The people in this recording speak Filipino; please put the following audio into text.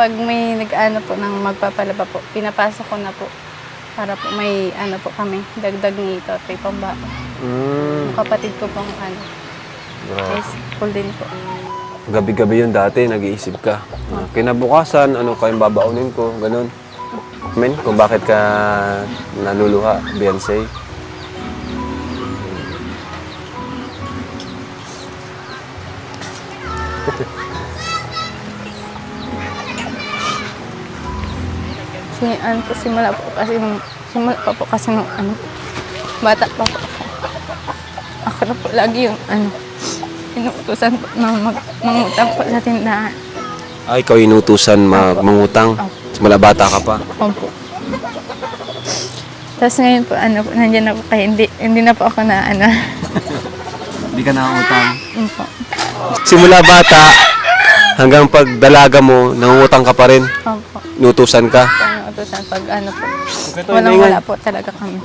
pag may nag-ano po ng magpapalaba po, pinapasok ko na po. Para po may ano po kami, dagdag nito, at may pamba. Mm, Yung kapatid ko pong ano, grabe. high school din po. Gabi-gabi yun dati, nag-iisip ka. Ah, Kinabukasan, ano kayong babaunin ko, ganun. Men, kung bakit ka naluluha, Beyonce. Si, ano po, simula po kasi nung, simula pa po kasi nung ano, bata pa po ako. Ako na po lagi yung ano, inuutosan po na mag, mangutang po sa tindahan. Ay, Ah, ikaw inutusan ma- mangutang. Simula bata ka pa. Opo. Tapos ngayon po, ano po, nandiyan na po kayo, hindi, hindi na po ako na, ano, Hindi ka nakangutang. opo. Simula bata, hanggang pag dalaga mo, nangungutang ka pa rin. Opo. Inutusan ka. Paano utosan pag ano po, walang wala po talaga kami.